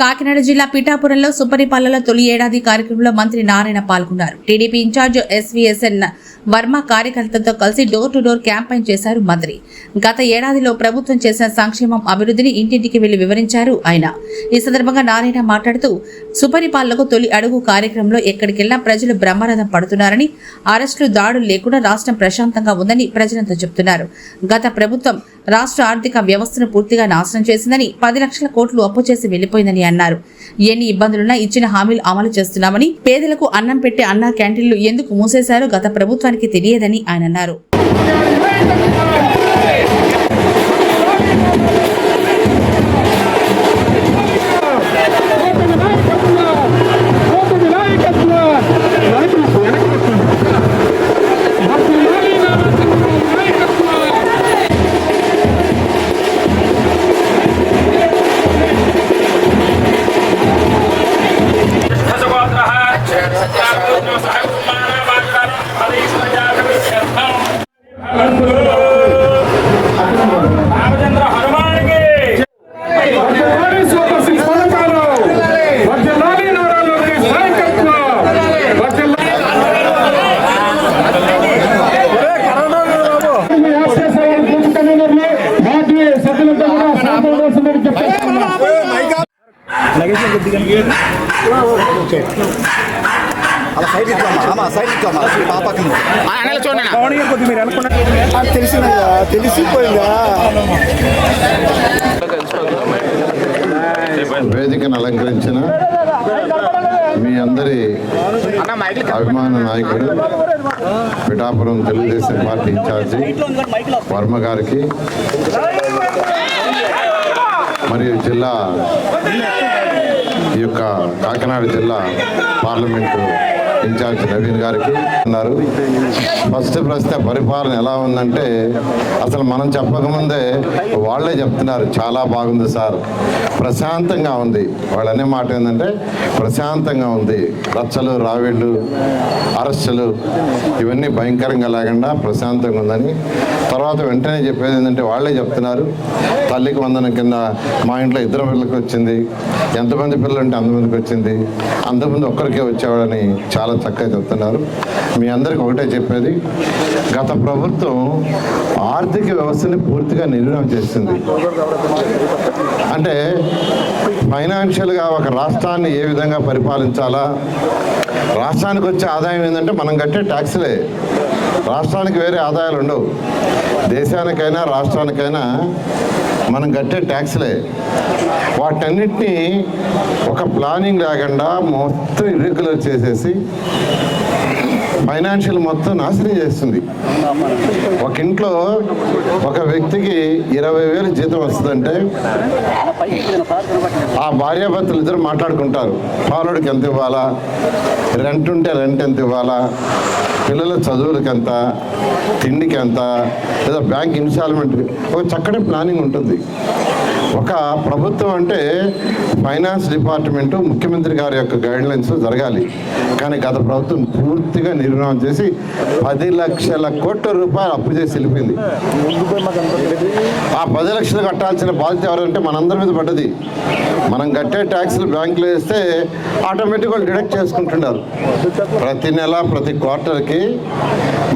కాకినాడ జిల్లా పిఠాపురంలో సుపరిపాలన తొలి ఏడాది కార్యక్రమంలో మంత్రి నారాయణ పాల్గొన్నారు. టీడీపీ ఇన్ఛార్జ్ ఎస్వీఎస్ఎన్ వర్మ కార్యకర్తలతో కలిసి డోర్ టు డోర్ క్యాంపెయిన్ చేశారు మంత్రి. గత ఏడాదిలో ప్రభుత్వం చేసిన సంక్షేమం అభివృద్ధిని ఇంటింటికి వెళ్ళి వివరించారు ఆయన. ఈ సందర్భంగా నారాయణ మాట్లాడుతూ సుపరిపాలనకు తొలి అడుగు కార్యక్రమంలో ఎక్కడికెళ్ళా ప్రజలు బ్రహ్మరథం పడుతున్నారని అరెస్టులు దాడులు లేకుండా రాష్ట్రం ప్రశాంతంగా ఉందని ప్రజలంతా చెబుతున్నారు. గత ప్రభుత్వం రాష్ట్ర ఆర్థిక వ్యవస్థను పూర్తిగా నాశనం చేసిందని పది లక్షల కోట్లు అప్పు చేసి వెళ్ళిపోయిందని అన్నారు. ఎన్ని ఇబ్బందులున్నా ఇచ్చిన హామీలు అమలు చేస్తున్నామని పేదలకు అన్నం పెట్టే అన్న క్యాంటీన్లు ఎందుకు మూసేశారో గత ప్రభుత్వానికి తెలియదని ఆయన అన్నారు. పాపకి తెలిసిపోయిందా? వేదికను అలంకరించిన మీ అందరి అభిమాన నాయకుడు పిఠాపురం తెలుగుదేశం పార్టీ ఇన్ఛార్జి వర్మ గారికి మరియు జిల్లా ఈ యొక్క కాకినాడ జిల్లా పార్లమెంటు ఇన్ఛార్జ్ నవీన్ గారికి ఉన్నారు. ఫస్ట్ ప్రశ్న పరిపాలన ఎలా ఉందంటే అసలు మనం చెప్పకముందే వాళ్ళే చెప్తున్నారు చాలా బాగుంది సార్. ప్రశాంతంగా ఉంది. వాళ్ళనే అనే మాట ఏంటంటే ప్రశాంతంగా ఉంది. రచ్చలు రావిళ్ళు అరెస్టులు ఇవన్నీ భయంకరంగా లేకుండా ప్రశాంతంగా ఉందని. తర్వాత వెంటనే చెప్పేది ఏంటంటే వాళ్ళే చెప్తున్నారు. తల్లికి వందనం కింద మా ఇంట్లో ఇద్దరు పిల్లలకి వచ్చింది. ఎంతమంది పిల్లలు ఉంటే అంతమందికి వచ్చింది. అంతమంది ఒక్కరికే వచ్చేవాడని చాలా చక్కగా చెప్తున్నారు. మీ అందరికి ఒకటే చెప్పేది. గత ప్రభుత్వం ఆర్థిక వ్యవస్థని పూర్తిగా నిర్వహణ చేసింది. అంటే ఫైనాన్షియల్గా ఒక రాష్ట్రాన్ని ఏ విధంగా పరిపాలించాలా? రాష్ట్రానికి వచ్చే ఆదాయం ఏంటంటే మనం కట్టే ట్యాక్స్లే. రాష్ట్రానికి వేరే ఆదాయాలు ఉండవు. దేశానికైనా రాష్ట్రానికైనా మనం కట్టే ట్యాక్స్లే. వాటన్నిటినీ ఒక ప్లానింగ్ లేకుండా మొత్తం ఇరెగ్యులర్ చేసేసి ఫైనాన్షియల్ మొత్తం నాశనం చేస్తుంది. ఒక ఇంట్లో ఒక వ్యక్తికి ఇరవై వేలు జీతం వస్తుందంటే ఆ భార్యాభర్తలు ఇద్దరు మాట్లాడుకుంటారు. పాలుడికి ఎంత ఇవ్వాలా? రెంట్ ఉంటే రెంట్ ఎంత ఇవ్వాలా? పిల్లల చదువులకి ఎంత? తిండికి ఎంత? లేదా బ్యాంక్ ఇన్స్టాల్మెంట్? ఒక చక్కటి ప్లానింగ్ ఉంటుంది. ఒక ప్రభుత్వం అంటే ఫైనాన్స్ డిపార్ట్మెంటు ముఖ్యమంత్రి గారి యొక్క గైడ్లైన్స్ జరగాలి. కానీ గత ప్రభుత్వం పూర్తిగా నిర్మాణం చేసి పది లక్షల కోట్ల రూపాయలు అప్పు చేసి వెళ్ళిపోయింది. ఆ పది లక్షలు కట్టాల్సిన బాధ్యత ఎవరంటే మనందరి మీద పడ్డది. మనం కట్టే ట్యాక్స్లు బ్యాంకులో వేస్తే ఆటోమేటిక్గా డిడక్ట్ చేసుకుంటున్నారు. ప్రతి నెల ప్రతి క్వార్టర్కి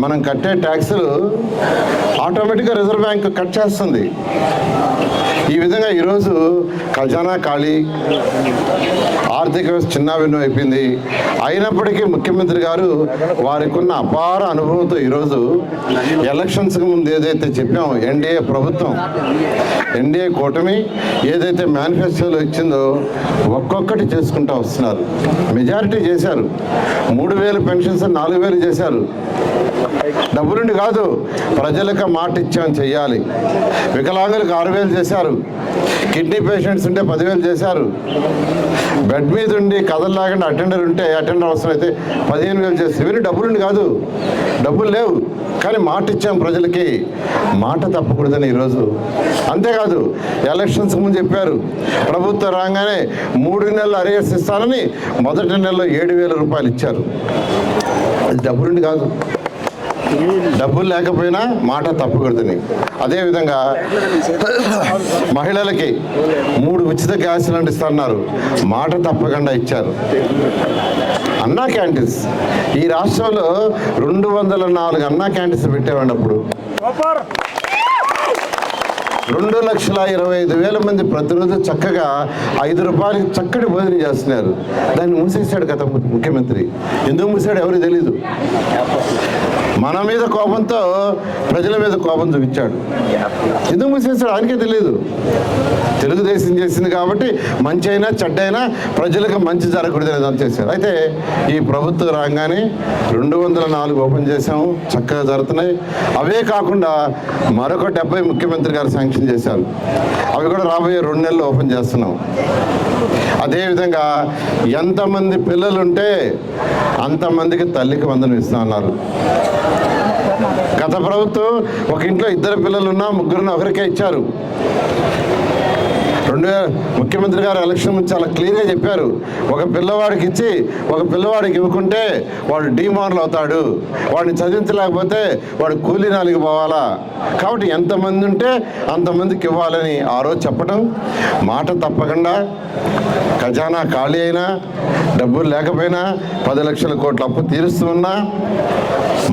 మనం కట్టే ట్యాక్సులు ఆటోమేటిక్గా రిజర్వ్ బ్యాంక్ కట్ చేస్తుంది. ఈ విధంగా ఈరోజు ఖజానా ఖాళీ ఆర్థిక వ్యవస్థ చిన్నాభిన్నం అయిపోయింది. అయినప్పటికీ ముఖ్యమంత్రి గారు వారికి ఉన్న అపార అనుభవంతో ఈరోజు ఎలక్షన్స్కి ముందు ఏదైతే చెప్పామో ఎన్డీఏ ప్రభుత్వం ఎన్డీఏ కూటమి ఏదైతే మేనిఫెస్టోలో ఇచ్చిందో ఒక్కొక్కటి చేసుకుంటూ వస్తున్నారు. మెజారిటీ చేశారు. మూడు వేలు పెన్షన్స్ నాలుగు వేలు చేశారు. డబ్బులుండి కాదు ప్రజలకు మాట ఇచ్చాం చెయ్యాలి. వికలాంగులకు ఆరు వేలు చేశారు. కిడ్నీ పేషెంట్స్ ఉంటే పదివేలు చేశారు. బెడ్ మీద ఉండి కథలు లేకుండా అటెండర్ ఉంటే అటెండర్ అవసరం అయితే పదిహేను వేలు చేస్తే. ఇవన్నీ డబ్బులుండి కాదు డబ్బులు లేవు. కానీ మాట ఇచ్చాం ప్రజలకి. మాట తప్పకూడదని ఈరోజు. అంతేకాదు ఎలక్షన్స్ ముందు చెప్పారు. ప్రభుత్వం రాగానే మూడు నెలలు అరియర్స్ ఇస్తానని మొదటి నెలలో ఏడు వేల రూపాయలు ఇచ్చారు. అది డబ్బులుండి కాదు. డబ్బులు లేకపోయినా మాట తప్పకూడదని. అదేవిధంగా మహిళలకి మూడు ఉచిత గ్యాస్ సిలిండర్ ఇస్తున్నారు మాట తప్పకుండా ఇచ్చారు. అన్నా క్యాంటీన్స్. ఈ రాష్ట్రంలో రెండు వందల నాలుగు అన్నా క్యాంటీన్స్ పెట్టేవాడి అప్పుడు. రెండు లక్షల ఇరవై ఐదు వేల మంది ప్రతిరోజు చక్కగా ఐదు రూపాయలకి చక్కటి భోజనం చేస్తున్నారు. దాన్ని మూసేశాడు గత ముఖ్యమంత్రి. ఎందుకు మూసాడు ఎవరికి తెలీదు. మన మీద కోపంతో ప్రజల మీద కోపం చూపించాడు. ఎందుకు మూసేస్తాడు ఆయనకే తెలియదు తెలుగుదేశం చేసింది కాబట్టి మంచి అయినా చెడ్డైనా ప్రజలకు మంచి జరగకూడదు అని చేశారు. అయితే ఈ ప్రభుత్వం రాగానే రెండు వందల నాలుగు ఓపెన్ చేశాము. చక్కగా జరుగుతున్నాయి. అవే కాకుండా మరొక డెబ్బై ముఖ్యమంత్రి గారు శాంక్షన్ చేశారు. అవి కూడా రాబోయే రెండు నెలలు ఓపెన్ చేస్తున్నాం. అదేవిధంగా ఎంతమంది పిల్లలుంటే అంతమందికి తల్లికి వందనం ఇస్తాన్నారు గత ప్రభుత్వం ఒక ఇంట్లో ఇద్దరు పిల్లలున్నా ముగ్గురున్న ఒకరికే ఇచ్చారు. రెండు వేల ముఖ్యమంత్రి గారు ఎలక్షన్ ముందు చాలా క్లియర్గా చెప్పారు. ఒక పిల్లవాడికి ఇచ్చి ఒక పిల్లవాడికి ఇవ్వకుంటే వాడు డిమాన్లు అవుతాడు. వాడిని చదివించలేకపోతే వాడు కూలీ నాలికి పోవాలా? కాబట్టి ఎంతమంది ఉంటే అంతమందికి ఇవ్వాలని ఆ రోజు చెప్పడం మాట తప్పకుండా ఖజానా ఖాళీ అయినా డబ్బులు లేకపోయినా పది లక్షల కోట్ల అప్పు తీరుస్తున్నా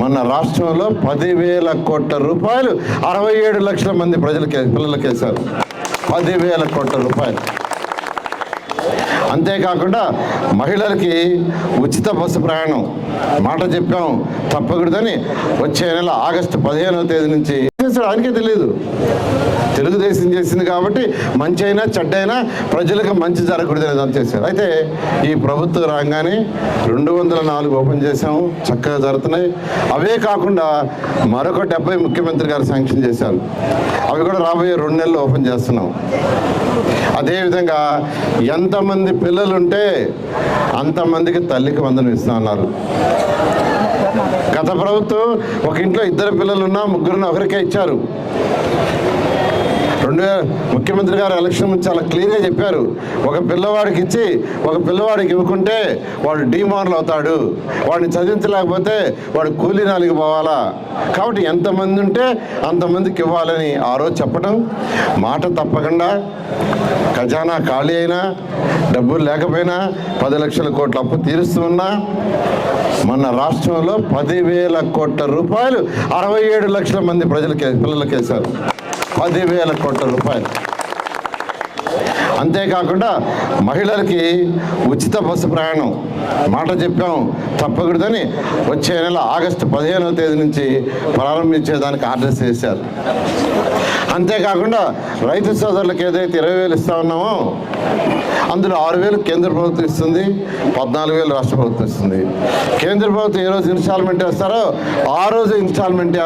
మన రాష్ట్రంలో పదివేల కోట్ల రూపాయలు అరవై ఏడు లక్షల మంది ప్రజలకి పిల్లలకి వేశారు పదివేల కోట్ల రూపాయలు. అంతేకాకుండా మహిళలకి ఉచిత బస్సు ప్రయాణం మాట చెప్పాం తప్పకూడదని వచ్చే నెల ఆగస్టు పదిహేనవ తేదీ నుంచి. ఆయనకే తెలియదు. తెలుగుదేశం చేసింది కాబట్టి మంచి అయినా చెడ్డైనా ప్రజలకు మంచి జరగకూడదు అని చేశారు. అయితే ఈ ప్రభుత్వం రాగానే రెండు వందల నాలుగు ఓపెన్ చేశాము చక్కగా జరుగుతున్నాయి. అవే కాకుండా మరొక డెబ్బై ముఖ్యమంత్రి గారు శాంక్షన్ చేశారు. అవి కూడా రాబోయే రెండు నెలలు ఓపెన్ చేస్తున్నాం అదేవిధంగా ఎంతమంది పిల్లలుంటే అంతమందికి తల్లికి వందనం ఇస్తా అన్నారు. గత ప్రభుత్వం ఒక ఇంట్లో ఇద్దరు పిల్లలున్నా ముగ్గురున్న ఒకరికే ఇచ్చారు. రెండు వేల ముఖ్యమంత్రి గారు ఎలక్షన్ ముందు చాలా క్లియర్గా చెప్పారు. ఒక పిల్లవాడికి ఇచ్చి ఒక పిల్లవాడికి ఇవ్వకుంటే వాడు డిమారల్ అవుతాడు. వాడిని చదివించలేకపోతే వాడు కూలీ నాలికి పోవాలా? కాబట్టి ఎంతమంది ఉంటే అంతమందికి ఇవ్వాలని ఆ రోజు చెప్పడం మాట తప్పకుండా ఖజానా ఖాళీ అయినా డబ్బులు లేకపోయినా పది లక్షల కోట్ల అప్పు తీరుస్తూ ఉన్నా మన రాష్ట్రంలో పదివేల కోట్ల రూపాయలు అరవై ఏడు లక్షల మంది ప్రజలకి పిల్లలకి వేశారు పదివేల కోట్ల రూపాయలు. అంతేకాకుండా మహిళలకి ఉచిత బస్సు ప్రయాణం. మాట చెప్పాం తప్పకూడదని వచ్చే నెల ఆగస్టు పదిహేనవ తేదీ నుంచి ప్రారంభించేదానికి ఆర్డర్ చేశారు అంతేకాకుండా రైతు సోదరులకు ఏదైతే ఇరవై వేలు ఇస్తా ఉన్నామో అందులో ఆరు వేలు కేంద్ర ప్రభుత్వం ఇస్తుంది పద్నాలుగు వేలు రాష్ట్ర ప్రభుత్వం ఇస్తుంది. కేంద్ర ప్రభుత్వం ఏ రోజు ఇన్స్టాల్మెంట్ వేస్తారో ఆ రోజు ఇన్స్టాల్మెంట్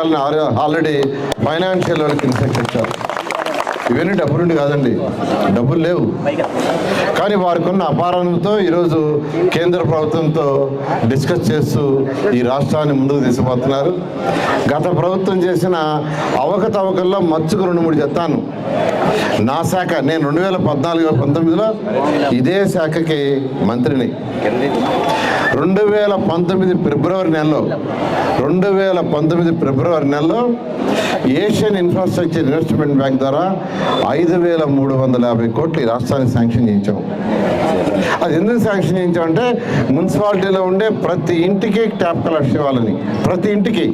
ఆల్రెడీ ఫైనాన్షియల్ వాళ్ళకి ఇన్స్ట్రక్ట్ ఇచ్చారు. ఇవన్నీ డబ్బులుండి కాదండి. డబ్బులు లేవు. కానీ వారికి ఉన్న అపారంతో ఈరోజు కేంద్ర ప్రభుత్వంతో డిస్కస్ చేస్తూ ఈ రాష్ట్రాన్ని ముందుకు తీసుకుపోతున్నారు. గత ప్రభుత్వం చేసిన అవకతవకల్లో మచ్చుకు రెండు మూడు చెప్తాను నా శాఖ నేను రెండు వేల పద్నాలుగు పంతొమ్మిదిలో ఇదే శాఖకి మంత్రిని. రెండు వేల పంతొమ్మిది ఫిబ్రవరి నెలలో రెండు వేల పంతొమ్మిది ఫిబ్రవరి నెలలో ఏషియన్ ఇన్ఫ్రాస్ట్రక్చర్ ఇన్వెస్ట్మెంట్ బ్యాంక్ ద్వారా ఐదు వేల మూడు వందల యాభై కోట్లు ఈ రాష్ట్రానికి శాంక్షన్ చేయించాం అది ఎందుకు శాంక్షన్ చేయించామంటే మున్సిపాలిటీలో ఉండే ప్రతి ఇంటికి ట్యాప్ కలెక్షన్ ఇవ్వాలని. ప్రతి ఇంటికి.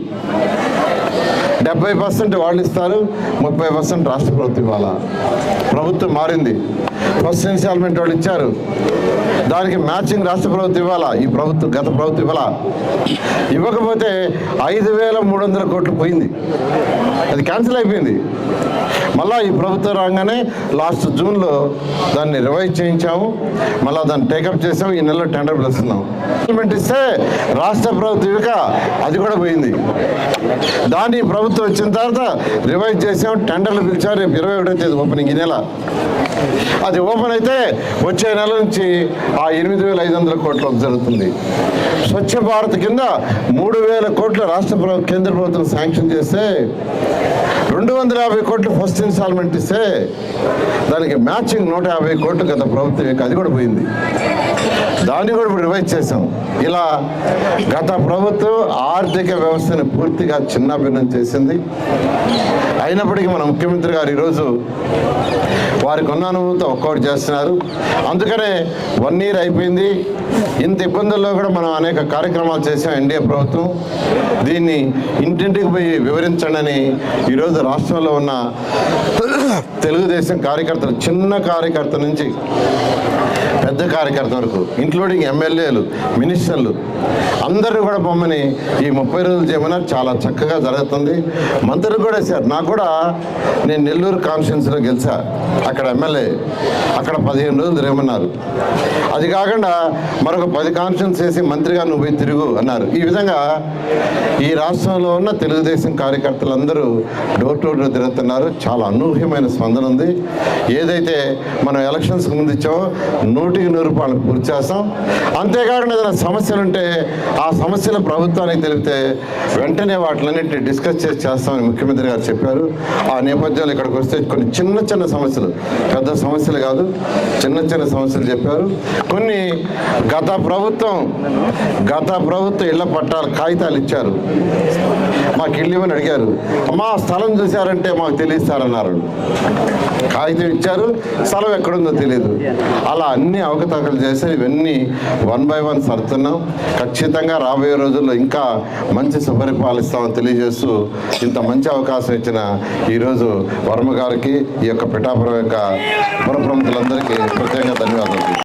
డెబ్బై పర్సెంట్ వాళ్ళు ఇస్తారు ముప్పై పర్సెంట్ రాష్ట్ర ప్రభుత్వం ఇవ్వాలా? ప్రభుత్వం మారింది. ఫస్ట్ ఇన్స్టాల్మెంట్ వాళ్ళు ఇచ్చారు. దానికి మ్యాచింగ్ రాష్ట్ర ప్రభుత్వం ఇవ్వాలా? ఈ ప్రభుత్వం గత ప్రభుత్వం ఇవ్వాలా? ఇవ్వకపోతే ఐదు వేల మూడు వందల కోట్లు పోయింది. అది క్యాన్సిల్ అయిపోయింది. మళ్ళా ఈ ప్రభుత్వం రాగానే లాస్ట్ జూన్లో దాన్ని రివైజ్ చేయించాము. మళ్ళీ దాన్ని టేకప్ చేసాము. ఈ నెలలో టెండర్ పిలుస్తున్నాం ఇంప్లిమెంట్ ఇస్తే రాష్ట్ర ప్రభుత్వం ఇవ్వక అది కూడా పోయింది. దాన్ని ప్రభుత్వం వచ్చిన తర్వాత రివైజ్ చేసాం టెండర్లు పిలిచాం రేపు ఇరవై ఒకటో తేదీ ఓపెనింగ్ ఈ నెల. అది ఓపెన్ అయితే వచ్చే నెల నుంచి ఆ ఎనిమిది వేల ఐదు వందల కోట్ల జరుగుతుంది. స్వచ్ఛ భారత్ కింద మూడు వేల కోట్ల రాష్ట్ర ప్రభుత్వం కేంద్ర ప్రభుత్వం శాంక్షన్ చేస్తే రెండు వందల యాభై కోట్లు ఫస్ట్ ఇన్స్టాల్మెంట్ ఇస్తే దానికి మ్యాచింగ్ నూట యాభై కోట్లు గత ప్రభుత్వం అది కూడా పోయింది. దాన్ని కూడా ఇప్పుడు రివైజ్ చేసాం ఇలా గత ప్రభుత్వం ఆర్థిక వ్యవస్థను పూర్తిగా చిన్నాభిన్నం చేసింది. అయినప్పటికీ మన ముఖ్యమంత్రి గారు ఈరోజు వారికి ఉన్న అనుభవంతో ఒక్కొక్కటి చేస్తున్నారు. అందుకనే వన్ ఇయర్ అయిపోయింది. ఇంత ఇబ్బందుల్లో కూడా మనం అనేక కార్యక్రమాలు చేసాం ఎన్డీఏ ప్రభుత్వం. దీన్ని ఇంటింటికి పోయి వివరించండి అని ఈరోజు రాష్ట్రంలో ఉన్న తెలుగుదేశం కార్యకర్తలు చిన్న కార్యకర్త నుంచి పెద్ద కార్యకర్త వరకు ఇంక్లూడింగ్ ఎమ్మెల్యేలు మినిస్టర్లు అందరూ కూడా బొమ్మని ఈ ముప్పై రోజులు చేయమని చాలా చక్కగా జరుగుతుంది. మంత్రులు కూడా సార్ నాకు కూడా నేను నెల్లూరు కాన్స్టిట్యున్సీలో గెలిచా. అక్కడ ఎమ్మెల్యే అక్కడ పదిహేను రోజులు రేమన్నారు అది కాకుండా మరొక పది కాన్స్టిట్యున్స్ చేసి మంత్రిగా నువ్వు పోయి తిరుగు అన్నారు. ఈ విధంగా ఈ రాష్ట్రంలో ఉన్న తెలుగుదేశం కార్యకర్తలందరూ డోర్ టు డోర్ తిరుగుతున్నారు. చాలా అనూహ్యమైన స్పందన ఉంది. ఏదైతే మనం ఎలక్షన్స్కి ముందు ఇచ్చామో నూటికి నూరు రూపాయలు పూర్తి చేస్తాం. అంతేకాకుండా ఏదైనా సమస్యలు ఉంటే ఆ సమస్యలు ప్రభుత్వానికి తెలిపితే వెంటనే వాటిలన్నింటినీ డిస్కస్ చేసి చేస్తామని ముఖ్యమంత్రి గారు చెప్పారు. ఆ నేపథ్యంలో ఇక్కడికి వస్తే కొన్ని చిన్న చిన్న సమస్యలు పెద్ద సమస్యలు కాదు చిన్న చిన్న సమస్యలు చెప్పారు. కొన్ని గత ప్రభుత్వం గత ప్రభుత్వం ఇళ్ళ పట్టాలు కాగితాలు ఇచ్చారు. మాకు ఇల్లు ఇవ్వని అడిగారు మా స్థలం చూశారంటే మాకు తెలియస్తారన్నారు. కాగితం ఇచ్చారు స్థలం ఎక్కడుందో తెలియదు అలా అన్ని అవకతవకలు చేసి ఇవన్నీ వన్ బై వన్ సర్దుతున్నాం. ఖచ్చితంగా రాబోయే రోజుల్లో ఇంకా మంచి సుపరిపాలిస్తామని తెలియజేస్తూ ఇంత మంచి అవకాశం ఇచ్చిన ఈరోజు వర్మ గారికి ఈ యొక్క పిఠాపురం యొక్క పురప్రముఖులందరికీ ప్రత్యేకంగా ధన్యవాదాలు.